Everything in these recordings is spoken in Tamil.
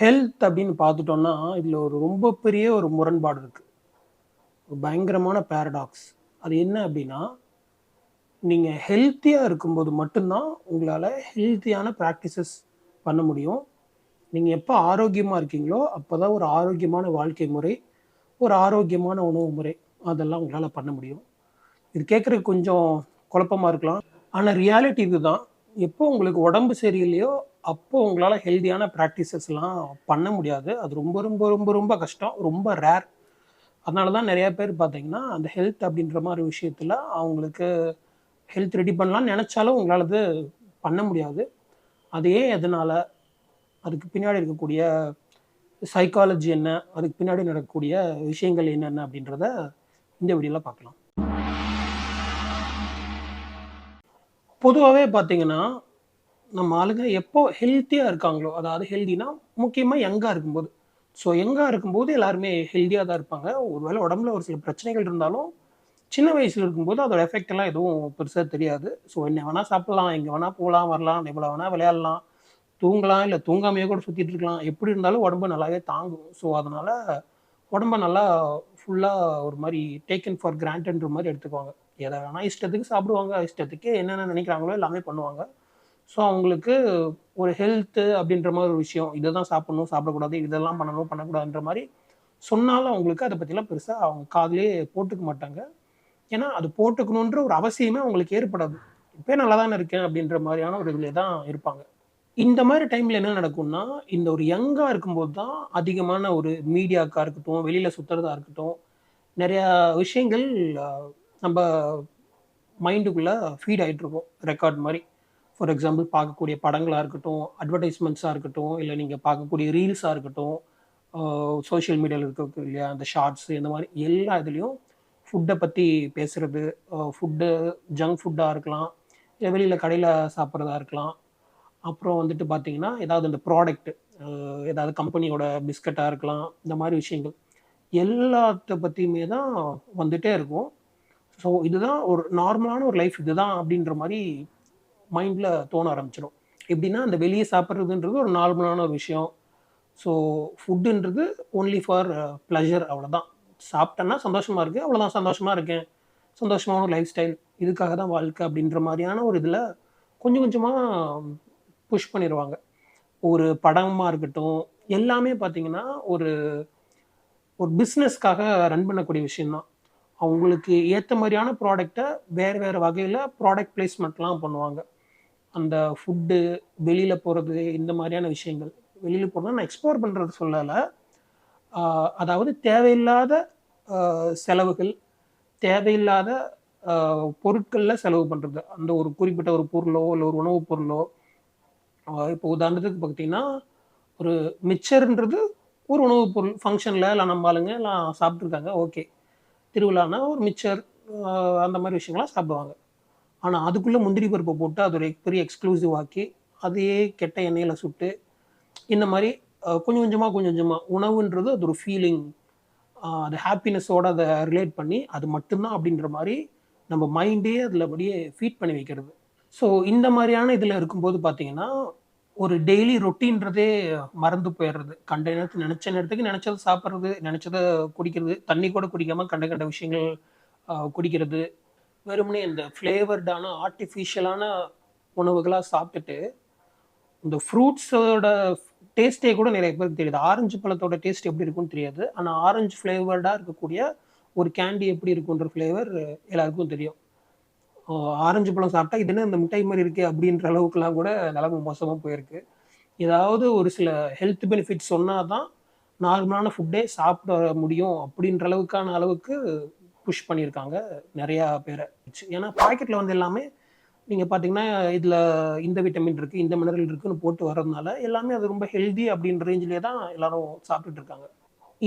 ஹெல்த் அப்படின்னு பார்த்துட்டோம்னா இதில் ஒரு ரொம்ப பெரிய ஒரு முரண்பாடு இருக்குது ஒரு பயங்கரமான பேரடாக்ஸ் அது என்ன அப்படின்னா நீங்கள் ஹெல்த்தியாக இருக்கும்போது மட்டும்தான் உங்களால் ஹெல்த்தியான ப்ராக்டிசஸ் பண்ண முடியும். நீங்கள் எப்போ ஆரோக்கியமாக இருக்கீங்களோ அப்போ தான் ஒரு ஆரோக்கியமான வாழ்க்கை முறை ஒரு ஆரோக்கியமான உணவு முறை அதெல்லாம் உங்களால் பண்ண முடியும். இது கேட்குறதுக்கு கொஞ்சம் குழப்பமாக இருக்கலாம். ஆனால் ரியாலிட்டி இதுதான். எப்போ உங்களுக்கு உடம்பு சரியில்லையோ அப்போ உங்களால் ஹெல்த்தியான ப்ராக்டிசஸ்லாம் பண்ண முடியாது. அது ரொம்ப ரொம்ப ரொம்ப ரொம்ப கஷ்டம். ரொம்ப ரேர் அதனால தான் நிறைய பேர் பார்த்தீங்கன்னா அந்த ஹெல்த் அப்படின்ற மாதிரி விஷயத்தில் அவங்களுக்கு ஹெல்த் ரெடி பண்ணலாம்னு நினச்சாலும் உங்களால் அது பண்ண முடியாது. அது ஏன் எதனால்? அதுக்கு பின்னாடி இருக்கக்கூடிய சைக்காலஜி என்ன? அதுக்கு பின்னாடி நடக்கக்கூடிய விஷயங்கள் என்னென்ன அப்படின்றத இந்த வீடியோவில் பார்க்கலாம். பொதுவாகவே பார்த்தீங்கன்னா நம்ம ஆளுங்க எப்போ ஹெல்த்தியாக இருக்காங்களோ அதாவது ஹெல்தினா முக்கியமாக யங்காக இருக்கும்போது. ஸோ யங்காக இருக்கும்போது எல்லாருமே ஹெல்த்தியாக தான் இருப்பாங்க. ஒருவேளை உடம்புல ஒரு சில பிரச்சனைகள் இருந்தாலும் சின்ன வயசில் இருக்கும்போது அதோட எஃபெக்ட் எல்லாம் எதுவும் பெருசாக தெரியாது. ஸோ என்ன வேணால் சாப்பிடலாம் எங்கே வேணால் போகலாம் வரலாம் எவ்வளோ வேணால் விளையாடலாம். தூங்கலாம் இல்லை தூங்காமையே கூட சுற்றிட்டு இருக்கலாம். எப்படி இருந்தாலும் உடம்பு நல்லாவே தாங்கும். ஸோ அதனால் உடம்ப நல்லா ஃபுல்லாக ஒரு மாதிரி டேக்கன் ஃபார் கிராண்டன்ற மாதிரி எடுத்துக்குவாங்க. எதை வேணால் இஷ்டத்துக்கு சாப்பிடுவாங்க இஷ்டத்துக்கு என்னென்ன நினைக்கிறாங்களோ எல்லாமே பண்ணுவாங்க. ஸோ அவங்களுக்கு ஒரு ஹெல்த்து அப்படின்ற மாதிரி ஒரு விஷயம் இதை தான் சாப்பிடணும் சாப்பிடக்கூடாது இதெல்லாம் பண்ணணும் பண்ணக்கூடாதுன்ற மாதிரி சொன்னாலும் அவங்களுக்கு அதை பற்றிலாம் பெருசாக அவங்க காதலே போட்டுக்க மாட்டாங்க. ஏன்னா அது போட்டுக்கணுன்ற ஒரு அவசியமே அவங்களுக்கு ஏற்படாது. இப்போ நல்லா தானே இருக்கேன் அப்படின்ற மாதிரியான ஒரு இதில் தான் இருப்பாங்க. இந்த மாதிரி டைமில் என்ன நடக்கும்னா இந்த ஒரு யங்காக இருக்கும்போது தான் அதிகமான ஒரு மீடியாக்காக இருக்கட்டும் வெளியில் சுற்றுறதா இருக்கட்டும் நிறையா விஷயங்கள் நம்ம மைண்டுக்குள்ளே ஃபீட் ஆகிட்ருக்கோம் ரெக்கார்ட் மாதிரி. ஃபார் எக்ஸாம்பிள் பார்க்கக்கூடிய படங்களாக இருக்கட்டும் அட்வர்டைஸ்மெண்ட்ஸாக இருக்கட்டும் இல்லை நீங்கள் பார்க்கக்கூடிய ரீல்ஸாக இருக்கட்டும் சோஷியல் மீடியாவில் இருக்க இல்லையா அந்த ஷார்ட்ஸ் இந்த மாதிரி எல்லா இதுலேயும் ஃபுட்டை பற்றி பேசுகிறது ஃபுட்டு ஜங்க் ஃபுட்டாக இருக்கலாம் இல்லை வெளியில் கடையில் சாப்பிட்றதா இருக்கலாம். அப்புறம் வந்துட்டு பார்த்தீங்கன்னா ஏதாவது இந்த ப்ராடக்ட் ஏதாவது கம்பெனியோட பிஸ்கட்டாக இருக்கலாம் இந்த மாதிரி விஷயங்கள். எல்லாத்த பற்றியுமே தான் வந்துகிட்டே இருக்கும். ஸோ இதுதான் ஒரு நார்மலான ஒரு லைஃப் இதுதான் அப்படின்ற மாதிரி மைண்டில் தோண ஆரம்பிச்சிடும் எப்படின்னா அந்த வெளியே சாப்பிட்றதுன்றது ஒரு நார்மலான ஒரு விஷயம். ஸோ ஃபுட்டுன்றது ஒன்லி ஃபார் ப்ளஷர் அவ்வளோதான் சாப்பிட்டேன்னா சந்தோஷமாக இருக்குது அவ்வளோதான் சந்தோஷமாக இருக்கேன். சந்தோஷமான ஒரு லைஃப் ஸ்டைல் இதுக்காக தான் வாழ்க்கை அப்படின்ற மாதிரியான ஒரு இதில் கொஞ்சம் கொஞ்சமாக புஷ் பண்ணிடுவாங்க ஒரு படமாக இருக்கட்டும் எல்லாமே பார்த்தீங்கன்னா ஒரு ஒரு பிஸ்னஸ்க்காக ரன் பண்ணக்கூடிய விஷயந்தான் அவங்களுக்கு ஏற்ற மாதிரியான ப்ராடக்டை வேறு வேறு வகையில் ப்ராடக்ட் பிளேஸ்மெண்ட்லாம் பண்ணுவாங்க. அந்த ஃபுட்டு வெளியில் போகிறது இந்த மாதிரியான விஷயங்கள். வெளியில் போகிறத நான் எக்ஸ்ப்ளோர் பண்ணுறது சொல்லலை. அதாவது தேவையில்லாத செலவுகள் தேவையில்லாத பொருட்களில் செலவு பண்ணுறது அந்த ஒரு குறிப்பிட்ட ஒரு பொருளோ இல்லை ஒரு உணவுப் பொருளோ. இப்போ உதாரணத்துக்கு பார்த்தீங்கன்னா ஒரு மிச்சர்ன்றது ஒரு உணவுப் பொருள் ஃபங்க்ஷனில் இல்லை நம்ம ஆளுங்க எல்லாம் சாப்பிட்ருக்காங்க ஓகே. திருவிழானா ஒரு மிச்சர் அந்த மாதிரி விஷயங்கள்லாம் சாப்பிடுவாங்க. ஆனால் அதுக்குள்ளே முந்திரி பருப்பை போட்டு அது ஒரு பெரிய எக்ஸ்க்ளூசிவ் ஆக்கி அதையே கெட்ட எண்ணெயில் சுட்டு இந்த மாதிரி கொஞ்சம் கொஞ்சமாக கொஞ்சம் கொஞ்சமாக உணவுன்றது அது ஒரு ஃபீலிங் அது ஹாப்பினஸோட அதை ரிலேட் பண்ணி அது மட்டும்தான் அப்படின்ற மாதிரி நம்ம மைண்டே அதில் அப்படியே ஃபீட் பண்ணி வைக்கிறது. ஸோ இந்த மாதிரியான இதில் இருக்கும்போது பார்த்தீங்கன்னா ஒரு டெய்லி ரொட்டீன்றதே மறந்து போயிடுறது. கண்ட நேரத்துக்கு நினச்ச நேரத்துக்கு நினச்சதை சாப்பிட்றது நினச்சதை குடிக்கிறது தண்ணி கூட குடிக்காமல் கண்ட கண்ட விஷயங்கள் குடிக்கிறது. வெறுமனே இந்த ஃப்ளேவர்டான ஆர்டிஃபிஷியலான உணவுகளாக சாப்பிட்டுட்டு இந்த ஃப்ரூட்ஸோட டேஸ்ட்டே கூட நிறைய பேருக்கு தெரியுது. ஆரஞ்சு பழத்தோட டேஸ்ட் எப்படி இருக்கும்னு தெரியாது. ஆனால் ஆரஞ்சு ஃப்ளேவர்டாக இருக்கக்கூடிய ஒரு கேண்டி எப்படி இருக்குன்ற ஃப்ளேவர் எல்லாருக்கும் தெரியும். ஆரஞ்சு பழம் சாப்பிட்டா இது என்ன இந்த மிட்டாய் மாதிரி இருக்கு அப்படின்ற அளவுக்குலாம் கூட நிலமை மோசமாக போயிருக்கு. ஏதாவது ஒரு சில ஹெல்த் பெனிஃபிட் சொன்னால் தான் நார்மலான ஃபுட்டே சாப்பிட முடியும் அப்படின்ற அளவுக்கான அளவுக்கு புஷ் பண்ணியிருக்காங்க நிறையா பேரை. ஏன்னா பாக்கெட்டில் வந்து எல்லாமே நீங்கள் பார்த்தீங்கன்னா இதில் இந்த விட்டமின் இருக்குது இந்த மினரல் இருக்குன்னு போட்டு வர்றதுனால எல்லாமே அது ரொம்ப ஹெல்தி அப்படின்ற ரேஞ்சிலே தான் எல்லாரும் சாப்பிட்டுட்டு இருக்காங்க.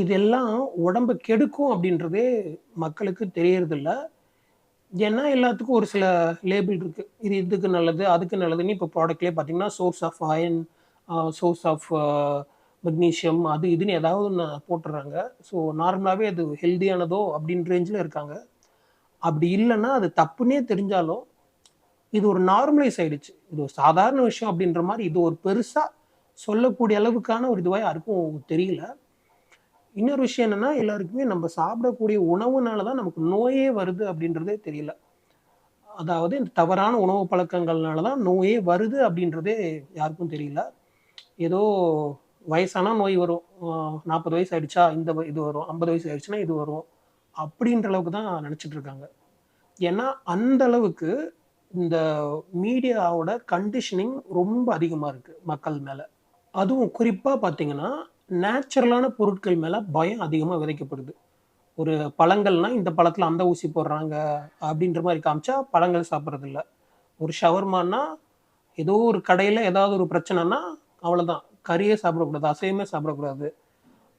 இதெல்லாம் உடம்பு கெடுக்கும் அப்படின்றதே மக்களுக்கு தெரியறதில்ல. ஏன்னா எல்லாத்துக்கும் ஒரு சில லேபிள் இருக்குது இது இதுக்கு நல்லது அதுக்கு நல்லதுன்னு இப்போ ப்ராடக்ட்லேயே பார்த்தீங்கன்னா source of iron source of magnesium அது இதுன்னு ஏதாவது ஒன்று போட்டுடுறாங்க ஸோ நார்மலாகவே அது ஹெல்தியானதோ அப்படின்ற ரேஞ்சில் இருக்காங்க. அப்படி இல்லைன்னா அது தப்புன்னே தெரிஞ்சாலும் இது ஒரு நார்மலைஸ் ஆயிடுச்சு. இது ஒரு சாதாரண விஷயம் அப்படின்ற மாதிரி இது ஒரு பெருசாக சொல்லக்கூடிய அளவுக்கான ஒரு இதுவாக யாருக்கும் தெரியல. இன்னொரு விஷயம் என்னன்னா எல்லாருக்குமே நம்ம சாப்பிடக்கூடிய உணவுனால தான் நமக்கு நோயே வருது அப்படின்றதே தெரியல. அதாவது இந்த தவறான உணவு பழக்கங்கள்னால தான் நோயே வருது அப்படின்றதே யாருக்கும் தெரியல. ஏதோ வயசானா நோய் வரும். நாற்பது வயசு ஆயிடுச்சா இந்த இது வரும். ஐம்பது வயசு ஆயிடுச்சுன்னா இது வரும். அப்படின்ற அளவுக்கு தான் நினச்சிட்டு இருக்காங்க. ஏன்னா அந்த அளவுக்கு இந்த மீடியாவோட கண்டிஷனிங் ரொம்ப அதிகமாக இருக்குது மக்கள் மேலே. அதுவும் குறிப்பாக பார்த்தீங்கன்னா நேச்சுரலான பொருட்கள் மேலே பயம் அதிகமாக விதைக்கப்படுது. ஒரு பழங்கள்னா இந்த பழத்தில் அந்த ஊசி போடுறாங்க அப்படின்ற மாதிரி காமிச்சா பழங்கள் சாப்பிட்றதில்ல. ஒரு ஷவர்மான்னா ஏதோ ஒரு கடையில் ஏதாவது ஒரு பிரச்சனைனா அவ்வளோதான் கறியே சாப்பிடக்கூடாது அசைவமே சாப்பிடக்கூடாது.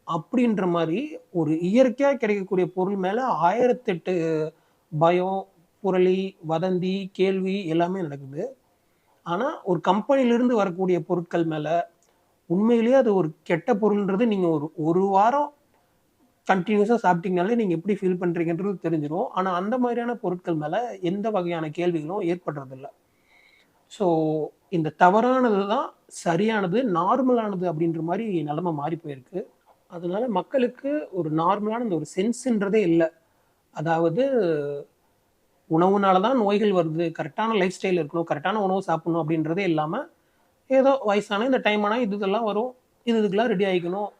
அப்படின்ற மாதிரி ஒரு இயற்கையாக கிடைக்கக்கூடிய பொருள் மேலே ஆயிரத்தெட்டு பயம் புரளி வதந்தி கேள்வி எல்லாமே நடக்குது. ஆனால் ஒரு கம்பெனிலிருந்து வரக்கூடிய பொருட்கள் மேலே உண்மையிலேயே அது ஒரு கெட்ட பொருள்ன்றது நீங்கள் ஒரு ஒரு வாரம் கண்டினியூஸாக சாப்பிட்டீங்கனாலே நீங்கள் எப்படி ஃபீல் பண்ணுறீங்கன்றது தெரிஞ்சிடும் ஆனால் அந்த மாதிரியான பொருட்கள் மேலே எந்த வகையான கேள்விகளும் ஏற்படுறதில்ல. ஸோ இந்த தவறானது தான் சரியானது நார்மலானது அப்படின்ற மாதிரி நிலமை மாறி போயிருக்கு. அதனால மக்களுக்கு ஒரு நார்மலான இந்த ஒரு சென்ஸ்ன்றதே இல்லை. அதாவது உணவுனால தான் நோய்கள் வருது கரெக்டான லைஃப் ஸ்டைல் இருக்கணும் கரெக்டான உணவு சாப்பிடணும் அப்படின்றதே இல்லாமல் ஏதோ வயசான இந்த டைம் ஆனால் இது இதெல்லாம் வரும். இது இதுக்கெல்லாம் ரெடி ஆகிக்கணும்.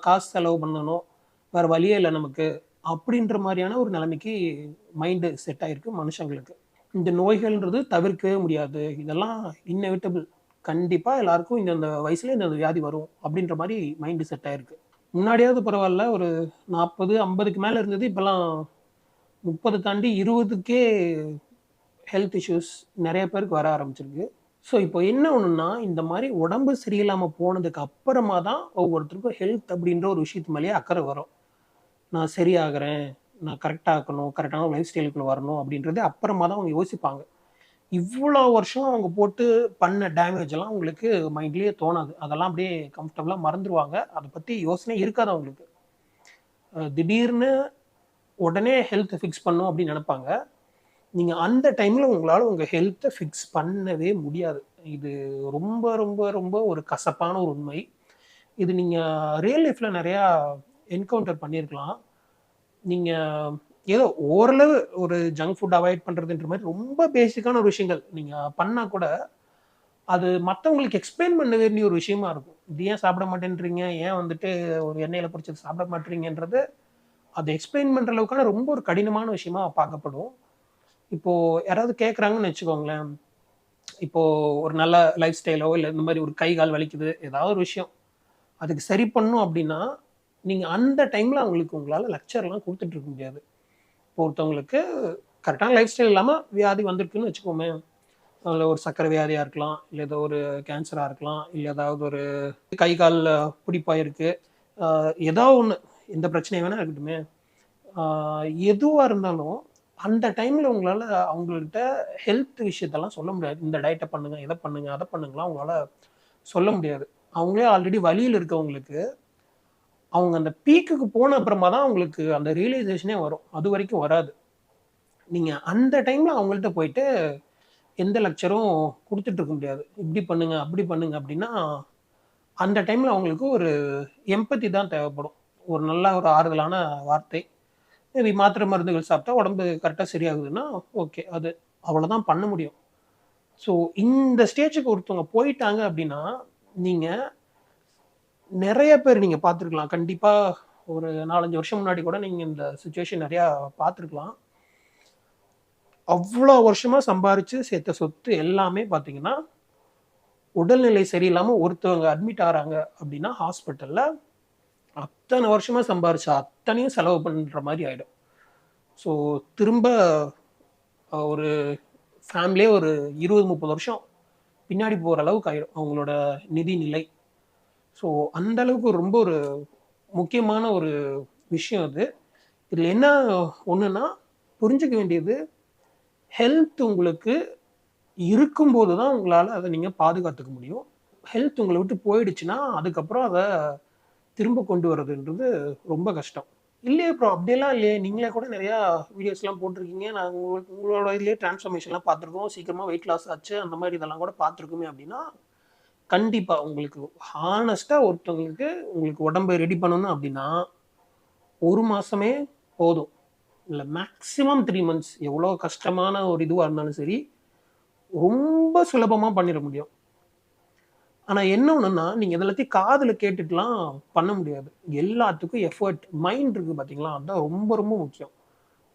காசு செலவு பண்ணணும். வேறு வழியே இல்லை நமக்கு. அப்படின்ற மாதிரியான ஒரு நிலைமைக்கு மைண்டு செட் ஆகிருக்கு மனுஷங்களுக்கு. இந்த நோய்கள்ன்றது தவிர்க்கவே முடியாது. இதெல்லாம் இன்னெவிட்டபிள் கண்டிப்பாக எல்லாருக்கும் இந்த வயசில் வயசுல இந்த வியாதி வரும் அப்படின்ற மாதிரி மைண்டு செட் ஆயிருக்கு. முன்னாடியாவது பரவாயில்ல. ஒரு நாற்பது ஐம்பதுக்கு மேலே இருந்தது. இப்போல்லாம் முப்பது தாண்டி இருபதுக்கே ஹெல்த் இஷ்யூஸ் நிறைய பேருக்கு வர ஆரம்பிச்சிருக்கு. ஸோ இப்போ என்ன ஒன்றுன்னா இந்த மாதிரி உடம்பு சரியில்லாமல் போனதுக்கு அப்புறமா தான் ஒவ்வொருத்தருக்கும் ஹெல்த் அப்படின்ற ஒரு விஷயத்து மேலேயே அக்கறை வரும். நான் சரியாகிறேன் நான் கரெக்டாக இருக்கணும் கரெக்டான லைஃப் ஸ்டைலுக்குள்ள வரணும் அப்படின்றது அப்புறமா தான் அவங்க யோசிப்பாங்க. இவ்வளோ வருஷம் அவங்க போட்டு பண்ண டேமேஜ் எல்லாம் அவங்களுக்கு மைண்ட்லேயே தோணாது. அதெல்லாம் அப்படியே கம்ஃபர்டபுளாக மறந்துடுவாங்க அதை பற்றி யோசனை இருக்காது அவங்களுக்கு. திடீர்னு உடனே ஹெல்த் ஃபிக்ஸ் பண்ணும் அப்படின்னு நினைப்பாங்க. நீங்கள் அந்த டைமில் உங்களால் உங்கள் ஹெல்த்தை ஃபிக்ஸ் பண்ணவே முடியாது. இது ரொம்ப ரொம்ப ரொம்ப ஒரு கசப்பான ஒரு உண்மை. இது நீங்கள் ரியல் லைஃப்பில் நிறையா என்கவுண்டர் பண்ணியிருக்கலாம் நீங்கள் ஏதோ ஓரளவு ஒரு ஜங்க் ஃபுட் அவாய்ட் பண்ணுறதுன்ற மாதிரி ரொம்ப பேசிக்கான ஒரு விஷயங்கள் நீங்கள் பண்ணால் கூட அது மற்றவங்களுக்கு எக்ஸ்பிளைன் பண்ண வேண்டிய ஒரு விஷயமா இருக்கும். இது ஏன் சாப்பிட மாட்டேன்றீங்க? ஏன் வந்துட்டு ஒரு எண்ணெயில் பொரிச்சது சாப்பிட மாட்டேறீங்கன்றது அதை எக்ஸ்பிளைன் பண்ணுற அளவுக்கான ரொம்ப ஒரு கடினமான விஷயமா பார்க்கப்படும். இப்போது யாராவது கேட்குறாங்கன்னு வச்சுக்கோங்களேன். இப்போது ஒரு நல்ல லைஃப் ஸ்டைலோ இல்லை இந்த மாதிரி ஒரு கை கால் வலிக்குது ஏதாவது ஒரு விஷயம். அதுக்கு சரி பண்ணும் அப்படின்னா நீங்கள் அந்த டைமில் அவங்களுக்கு உங்களால் லெக்சர்லாம் கொடுத்துட்ருக்க முடியாது. இப்போ ஒருத்தவங்களுக்கு கரெக்டான லைஃப் ஸ்டைல் இல்லாமல் வியாதி வந்திருக்குன்னு வச்சுக்கோமே. அதில் ஒரு சக்கரை வியாதியாக இருக்கலாம் இல்லை ஏதோ ஒரு கேன்சராக இருக்கலாம் இல்லை ஏதாவது ஒரு கை கால் பிடிப்பாயிருக்கு ஏதோ ஒன்று எந்த பிரச்சனையும் வேணால் இருக்கட்டுமே. எதுவாக இருந்தாலும் அந்த டைமில் உங்களால் அவங்கள்ட்ட ஹெல்த் விஷயத்தெல்லாம் சொல்ல முடியாது. இந்த டயட்டை பண்ணுங்க இதை பண்ணுங்க அதை பண்ணுங்களாம் அவங்களால சொல்ல முடியாது. அவங்களே ஆல்ரெடி வழியில் இருக்கவங்களுக்கு அவங்க அந்த பீக்குக்கு போன அப்புறமா தான் அவங்களுக்கு அந்த ரியலைசேஷனே வரும். அது வரைக்கும் வராது. நீங்கள் அந்த டைமில் அவங்கள்ட்ட போயிட்டு எந்த லெக்சரும் கொடுத்துட்டு இருக்க முடியாது. இப்படி பண்ணுங்க அப்படி பண்ணுங்க அப்படின்னா அந்த டைமில் அவங்களுக்கு ஒரு எம்பத்தி தான் தேவைப்படும். ஒரு நல்ல ஒரு ஆறுதலான வார்த்தை. மேபி மாத்திரை மருந்துகள் சாப்பிட்டா உடம்பு கரெக்டாக சரியாகுதுன்னா ஓகே அது அவ்வளோதான் பண்ண முடியும். ஸோ இந்த ஸ்டேஜுக்கு ஒருத்தவங்க போயிட்டாங்க அப்படின்னா நீங்கள் நிறைய பேர் நீங்கள் பார்த்துருக்கலாம். கண்டிப்பாக ஒரு நாலஞ்சு வருஷம் முன்னாடி கூட நீங்கள் இந்த சுச்சுவேஷன் நிறையா பார்த்துருக்கலாம். அவ்வளோ வருஷமாக சம்பாரித்து சேர்த்த சொத்து எல்லாமே பார்த்தீங்கன்னா உடல்நிலை சரியில்லாமல் ஒருத்தவங்க அட்மிட் ஆகிறாங்க அப்படின்னா ஹாஸ்பிட்டலில் அத்தனை வருஷமாக சம்பாரிச்சா அத்தனையும் செலவு பண்ணுற மாதிரி ஆகிடும் ஸோ திரும்ப ஒரு ஃபேமிலியே ஒரு இருபது முப்பது வருஷம் பின்னாடி போகிற அளவுக்கு ஆகிடும் அவங்களோட நிதி நிலை. ஸோ அந்த அளவுக்கு ரொம்ப ஒரு முக்கியமான ஒரு விஷயம் அது. இதில் என்ன ஒன்றுன்னா புரிஞ்சுக்க வேண்டியது ஹெல்த் உங்களுக்கு இருக்கும்போது தான் உங்களால் அதை நீங்கள் பாதுகாத்துக்க முடியும். ஹெல்த் உங்களை விட்டு போயிடுச்சுன்னா அதுக்கப்புறம் அதை திரும்ப கொண்டு வர்றதுன்றது ரொம்ப கஷ்டம். இல்லையே அப்புறம் அப்படியெல்லாம் இல்லையே. நீங்களே கூட நிறையா வீடியோஸ்லாம் போட்டிருக்கீங்க. நான் உங்களுக்கு உங்களோட இதுலேயே டிரான்ஸ்ஃபர்மேஷன்லாம் பார்த்துருக்கோம். சீக்கிரமாக வெயிட் லாஸ் ஆச்சு. அந்த மாதிரி இதெல்லாம் கூட பார்த்துருக்கோமே அப்படின்னா கண்டிப்பாக உங்களுக்கு ஹானஸ்ட்டாக ஒருத்தவங்களுக்கு உங்களுக்கு உடம்பை ரெடி பண்ணணும் அப்படின்னா ஒரு மாதமே போதும். இல்லை மேக்ஸிமம் த்ரீ மந்த்ஸ் எவ்வளோ கஷ்டமான ஒரு இதுவாக இருந்தாலும் சரி ரொம்ப சுலபமாக பண்ணிட முடியும். ஆனால் என்ன ஒன்றுன்னா நீங்கள் இதெல்லாத்தையும் காதில் கேட்டுட்டுலாம் பண்ண முடியாது. எல்லாத்துக்கும் எஃபர்ட் மைண்ட் இருக்குது பார்த்தீங்களா அதுதான் ரொம்ப ரொம்ப முக்கியம்.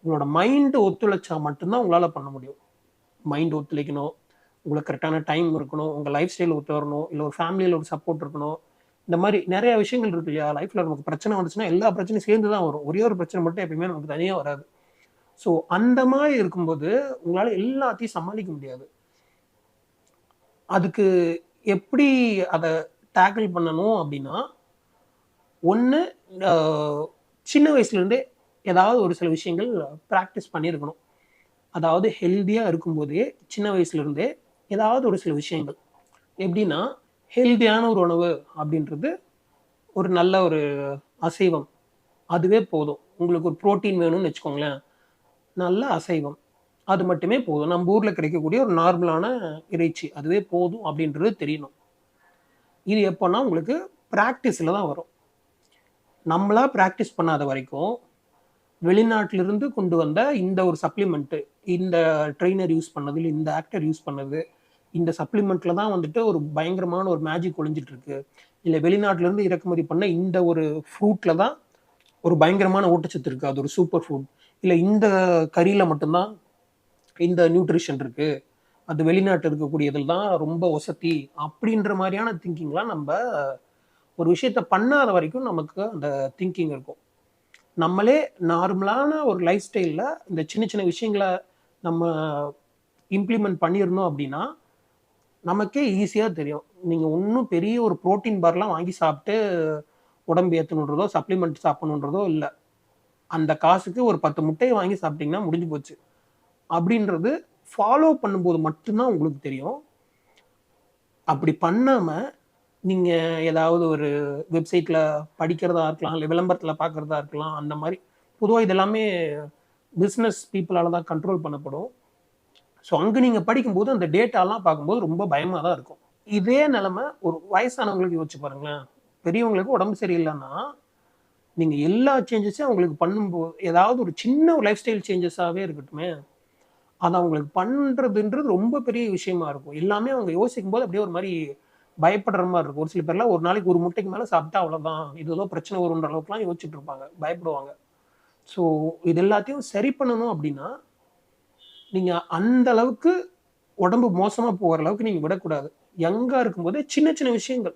உங்களோட மைண்டு ஒத்துழைச்சா மட்டும்தான் உங்களால் பண்ண முடியும். மைண்ட் ஒத்துழைக்கணும். உங்களுக்கு கரெக்டான டைம் இருக்கணும். உங்கள் லைஃப் ஸ்டைல் ஒத்து வரணும். இல்லை ஒரு ஃபேமிலியில் ஒரு சப்போர்ட் இருக்கணும். இந்த மாதிரி நிறைய விஷயங்கள் இருக்கு இல்லையா? லைஃப்பில் நமக்கு பிரச்சனை வந்துச்சுன்னா எல்லா பிரச்சனையும் சேர்ந்து தான் வரும். ஒரே ஒரு பிரச்சனை மட்டும் எப்பயுமே நமக்கு தனியாக வராது. ஸோ அந்த மாதிரி இருக்கும்போது உங்களால் எல்லாத்தையும் சமாளிக்க முடியாது. அதுக்கு எப்படி அதை டேக்கிள் பண்ணணும் அப்படின்னா ஒன்று சின்ன வயசுலேருந்தே ஏதாவது ஒரு சில விஷயங்கள் ப்ராக்டிஸ் பண்ணியிருக்கணும். அதாவது ஹெல்த்தியாக இருக்கும்போதே சின்ன வயசுலேருந்தே ஏதாவது ஒரு சில விஷயங்கள். எப்படின்னா ஹெல்த்தியான ஒரு உணவு அப்படின்றது ஒரு நல்ல ஒரு அசைவம். அதுவே போதும். உங்களுக்கு ஒரு புரோட்டீன் வேணும்னு வச்சுக்கோங்களேன். நல்ல அசைவம். அது மட்டுமே போதும். நம்ம ஊரில் கிடைக்கக்கூடிய ஒரு நார்மலான இறைச்சி அதுவே போதும் அப்படின்றது தெரியணும். இது எப்போன்னா உங்களுக்கு ப்ராக்டிஸில் தான் வரும். நம்மளாக ப்ராக்டிஸ் பண்ணாத வரைக்கும் வெளிநாட்டிலிருந்து கொண்டு வந்த இந்த ஒரு சப்ளிமெண்ட்டு இந்த ட்ரெயினர் யூஸ் பண்ணது இல்லை இந்த ஆக்டர் யூஸ் பண்ணது இந்த சப்ளிமெண்ட்ல தான் வந்துட்டு ஒரு பயங்கரமான ஒரு மேஜிக் ஒளிஞ்சிட்டு இருக்கு இல்லை வெளிநாட்டிலேருந்து இறக்குமதி பண்ண இந்த ஒரு ஃப்ரூட்டில் தான் ஒரு பயங்கரமான ஊட்டச்சத்து இருக்குது அது ஒரு சூப்பர் ஃபுட் இல்லை இந்த கறியில் மட்டும்தான் இந்த நியூட்ரிஷன் இருக்கு அது வெளிநாட்டில் இருக்கக்கூடியதில் தான் ரொம்ப வசதி அப்படின்ற மாதிரியான திங்கிங்லாம் நம்ம ஒரு விஷயத்த பண்ணாத வரைக்கும் நமக்கு அந்த திங்கிங் இருக்கும். நம்மளே நார்மலான ஒரு லைஃப் ஸ்டைலில் இந்த சின்ன சின்ன விஷயங்களை நம்ம இம்ப்ளிமெண்ட் பண்ணியிருந்தோம் அப்படின்னா நமக்கே ஈஸியாக தெரியும். நீங்கள் ஒன்றும் பெரிய ஒரு ப்ரோட்டீன் பார்லாம் வாங்கி சாப்பிட்டு உடம்பு ஏற்றணுன்றதோ சப்ளிமெண்ட் சாப்பிடணுன்றதோ இல்லை. அந்த காசுக்கு ஒரு பத்து முட்டையை வாங்கி சாப்பிட்டிங்கன்னா முடிஞ்சு போச்சு. அப்படின்றது ஃபாலோ பண்ணும்போது மட்டும்தான் உங்களுக்கு தெரியும். அப்படி பண்ணாமல் நீங்கள் ஏதாவது ஒரு வெப்சைட்டில் படிக்கிறதா இருக்கலாம் இல்லை விளம்பரத்தில் பார்க்குறதா இருக்கலாம் அந்த மாதிரி பொதுவாக இதெல்லாமே பிஸ்னஸ் பீப்புளால் தான் கண்ட்ரோல் பண்ணப்படும். ஸோ அங்கே நீங்கள் படிக்கும்போது அந்த டேட்டாலாம் பார்க்கும்போது ரொம்ப பயமாக தான் இருக்கும். இதே நிலமை ஒரு வயசானவங்களுக்கு யோசிச்சு பாருங்களேன். பெரியவங்களுக்கு உடம்பு சரியில்லைன்னா நீங்கள் எல்லா சேஞ்சஸையும் அவங்களுக்கு பண்ணும்போது ஏதாவது ஒரு சின்ன ஒரு லைஃப் ஸ்டைல் சேஞ்சஸாகவே இருக்கட்டுமே. அதை அவங்களுக்கு பண்ணுறதுன்றது ரொம்ப பெரிய விஷயமா இருக்கும். எல்லாமே அவங்க யோசிக்கும் போது அப்படியே ஒரு மாதிரி பயப்படுற மாதிரி இருக்கும். ஒரு சில பேர்லாம் ஒரு நாளைக்கு ஒரு முட்டைக்கு மேலே சாப்பிட்டா அவ்வளோதான் இது ஏதோ பிரச்சனை வரும்ன்ற அளவுக்குலாம் யோசிச்சுட்டு இருப்பாங்க. பயப்படுவாங்க. ஸோ இது எல்லாத்தையும் சரி பண்ணணும் அப்படின்னா நீங்கள் அந்த அளவுக்கு உடம்பு மோசமாக போகிற அளவுக்கு நீங்கள் விடக்கூடாது. யங்காக இருக்கும்போதே சின்ன சின்ன விஷயங்கள்.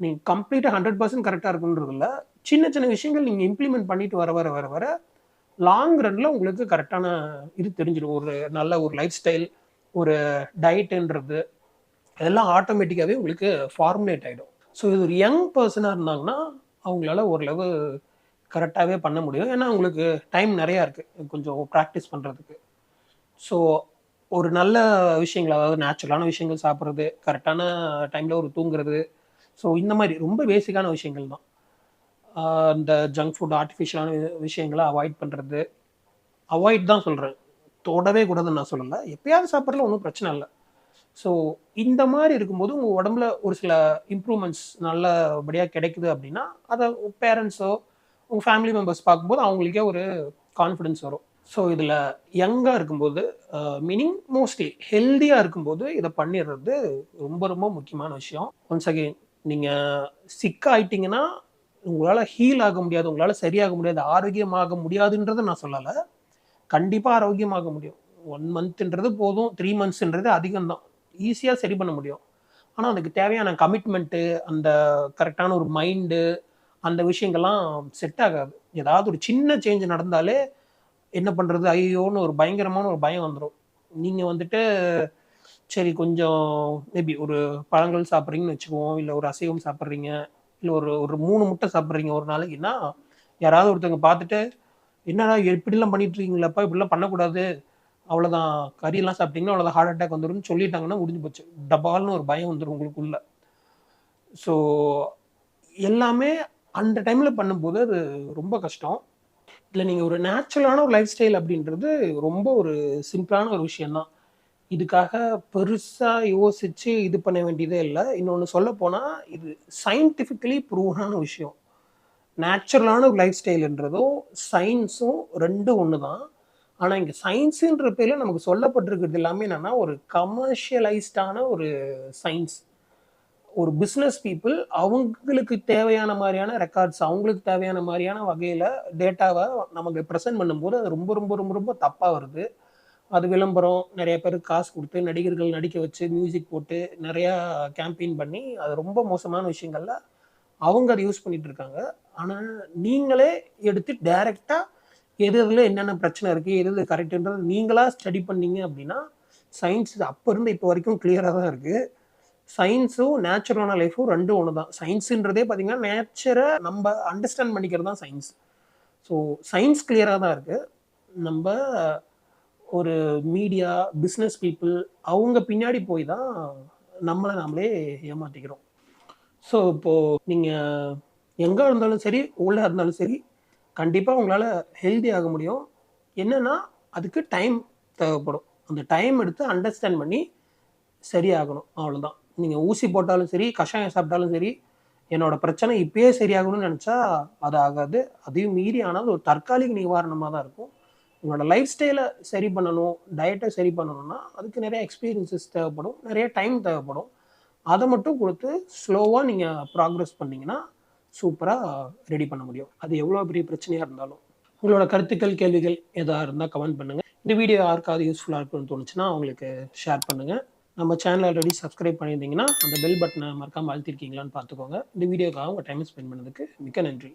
நீங்கள் கம்ப்ளீட்டாக ஹண்ட்ரட் பர்சன்ட் கரெக்டாக இருக்குன்றதில்ல. சின்ன சின்ன விஷயங்கள் நீங்கள் இம்ப்ளிமெண்ட் பண்ணிட்டு வர வர வர வர லாங் ரன்ல உங்களுக்கு கரெக்டான இது தெரிஞ்சிடும். ஒரு நல்ல ஒரு லைஃப் ஸ்டைல் ஒரு டயட்டுன்றது இதெல்லாம் ஆட்டோமேட்டிக்காகவே உங்களுக்கு ஃபார்முலேட் ஆகிடும் ஸோ இது ஒரு யங் பர்சனாக இருந்தாங்கன்னா அவங்களால ஓரளவு கரெக்டாகவே பண்ண முடியும். ஏன்னா அவங்களுக்கு டைம் நிறையா இருக்குது கொஞ்சம் ப்ராக்டிஸ் பண்ணுறதுக்கு ஸோ ஒரு நல்ல விஷயங்கள் அதாவது நேச்சுரலான விஷயங்கள் சாப்பிட்றது கரெக்டான டைமில் ஒரு தூங்குறது. ஸோ இந்த மாதிரி ரொம்ப பேசிக்கான விஷயங்கள் தான். இந்த ஜங்க் ஃபுட் ஆர்டிஃபிஷியலான விஷயங்களை அவாய்ட் பண்ணுறது அவாய்ட் தான் சொல்கிறேன் தொடவே கூடாதுன்னு நான் சொல்லலை. எப்பயாவது சாப்பிட்றதுல ஒன்றும் பிரச்சனை இல்லை. ஸோ இந்த மாதிரி இருக்கும்போது உங்கள் உடம்புல ஒரு சில இம்ப்ரூவ்மெண்ட்ஸ் நல்லபடியாக கிடைக்குது அப்படின்னா அதை பேரண்ட்ஸோ உங்கள் ஃபேமிலி மெம்பர்ஸ் பார்க்கும்போது அவங்களுக்கே ஒரு கான்ஃபிடென்ஸ் வரும். ஸோ இதில் யங்காக இருக்கும்போது மீனிங் மோஸ்ட்லி ஹெல்த்தியாக இருக்கும்போது இதை பண்ணிடுறது ரொம்ப ரொம்ப முக்கியமான விஷயம். ஒன்ஸ் அகெயின் நீங்கள் சிக் ஆயிட்டீங்கன்னா உங்களால் ஹீல் ஆக முடியாது உங்களால் சரியாக முடியாது ஆரோக்கியமாக முடியாதுன்றதை நான் சொல்லலை. கண்டிப்பாக ஆரோக்கியமாக முடியும். ஒன் மந்த்ன்றது போதும் த்ரீ மந்த்ஸ்ன்றது அதிகம்தான். ஈஸியாக சரி பண்ண முடியும். ஆனால் அதுக்கு தேவையான கமிட்மெண்ட்டு அந்த கரெக்டான ஒரு மைண்டு அந்த விஷயங்கள்லாம் செட் ஆகாது. ஏதாவது ஒரு சின்ன சேஞ்ச் நடந்தாலே என்ன பண்ணுறது ஐயோன்னு ஒரு பயங்கரமான ஒரு பயம் வந்துடும் நீங்கள் வந்துட்டு சரி கொஞ்சம் மேபி ஒரு பழங்கள் சாப்பிட்றீங்கன்னு வச்சுக்குவோம் இல்லை ஒரு அசைவம் சாப்பிட்றீங்க இல்லை ஒரு ஒரு மூணு முட்டை சாப்பிட்றீங்க ஒரு நாளைக்குன்னா யாராவது ஒருத்தவங்க பார்த்துட்டு என்னடா இப்படிலாம் பண்ணிட்டு இருக்கீங்களாப்பா இப்படிலாம் பண்ணக்கூடாது. அவ்வளோதான் கறியெல்லாம் சாப்பிட்டீங்கன்னா அவ்வளோதான் ஹார்ட் அட்டாக் வந்துடும் சொல்லிட்டாங்கன்னா முடிஞ்சு போச்சு. டபால்னு ஒரு பயம் வந்துடும் உங்களுக்குள்ள. ஸோ எல்லாமே அந்த டைமில் பண்ணும்போது அது ரொம்ப கஷ்டம். இல்லை நீங்கள் ஒரு நேச்சுரலான ஒரு லைஃப் ஸ்டைல் அப்படின்றது ரொம்ப ஒரு சிம்பிளான ஒரு விஷயம்தான். இதுக்காக பெருசாக யோசிச்சு இது பண்ண வேண்டியதே இல்லை. இன்னொன்று சொல்ல போனால் இது சயின்டிஃபிக்கலி ப்ரூவனான விஷயம். நேச்சுரலான ஒரு லைஃப் ஸ்டைல்ன்றதும் சயின்ஸும் ரெண்டும் ஒன்று தான் ஆனால் இங்கே சயின்ஸுன்ற பேரில் நமக்கு சொல்லப்பட்டிருக்கிறது எல்லாமே என்னென்னா ஒரு கமர்ஷியலைஸ்டான ஒரு சயின்ஸ் ஒரு பிஸ்னஸ் பீப்புள் அவங்களுக்கு தேவையான மாதிரியான ரெக்கார்ட்ஸ் அவங்களுக்கு தேவையான மாதிரியான வகையில் டேட்டாவை நமக்கு ப்ரெசென்ட் பண்ணும்போது அது ரொம்ப ரொம்ப ரொம்ப ரொம்ப தப்பாக வருது. அது விளம்பரம் நிறைய பேர் காசு கொடுத்து நடிகர்கள் நடிக்க வச்சு மியூசிக் போட்டு நிறையா கேம்பெயின் பண்ணி அது ரொம்ப மோசமான விஷயங்கள்ல அவங்க அதை யூஸ் பண்ணிட்டு இருக்காங்க. ஆனால் நீங்களே எடுத்து டைரெக்டாக எது எதில் என்னென்ன பிரச்சனை இருக்குது எது எது கரெக்டுன்றது நீங்களாக ஸ்டடி பண்ணீங்க அப்படின்னா சயின்ஸ் அப்போ இருந்து இப்போ வரைக்கும் கிளியராக தான் இருக்குது சயின்ஸும் நேச்சுரலான லைஃப்பும் ரெண்டும் ஒன்று தான் சயின்ஸுன்றதே பார்த்தீங்கன்னா நேச்சரை நம்ம அண்டர்ஸ்டாண்ட் பண்ணிக்கிறது தான் சயின்ஸ் ஸோ சயின்ஸ் கிளியராக தான் இருக்குது நம்ம ஒரு மீடியா பிஸ்னஸ் பீப்புள் அவங்க பின்னாடி போய் தான் நம்மளை நாமளே ஏமாற்றிக்கிறோம் ஸோ இப்போது நீங்கள் எங்கே இருந்தாலும் சரி உள்ள இருந்தாலும் சரி கண்டிப்பாக உங்களால் ஹெல்தி ஆக முடியும். என்னென்னா அதுக்கு டைம் தேவைப்படும். அந்த டைம் எடுத்து அண்டர்ஸ்டாண்ட் பண்ணி சரியாகணும். அவ்வளோதான் நீங்கள் ஊசி போட்டாலும் சரி கஷாயம் சாப்பிட்டாலும் சரி என்னோட பிரச்சனை இப்பயே சரியாகணும்னு நினச்சா அது ஆகாது. அதையும் மீறி ஆனால் அது ஒரு தற்காலிக நிவாரணமாக தான் இருக்கும். உங்களோட லைஃப் ஸ்டைலை சரி பண்ணணும் டயட்டை சரி பண்ணணும்னா அதுக்கு நிறைய எக்ஸ்பீரியன்சஸ் தேவைப்படும் நிறைய டைம் தேவைப்படும். அதை மட்டும் கொடுத்து ஸ்லோவாக நீங்கள் ப்ராக்ரஸ் பண்ணீங்கன்னா சூப்பராக ரெடி பண்ண முடியும். அது எவ்வளோ பெரிய பிரச்சனையாக இருந்தாலும். உங்களோட கருத்துக்கள் கேள்விகள் எதாக இருந்தால் கமெண்ட் பண்ணுங்கள் இந்த வீடியோ யாருக்காவது யூஸ்ஃபுல்லாக இருக்குன்னு தோணுச்சுன்னா அவங்களுக்கு ஷேர் பண்ணுங்கள் நம்ம சேனல் ஆல்ரெடி சப்ஸ்கிரைப் பண்ணியிருந்தீங்கன்னா அந்த பெல் பட்டனை மறக்காமல் அழுத்திருக்கீங்களான்னு பார்த்துக்கோங்க. இந்த வீடியோக்காக உங்கள் டைம் ஸ்பெண்ட் பண்ணதுக்கு மிக்க நன்றி.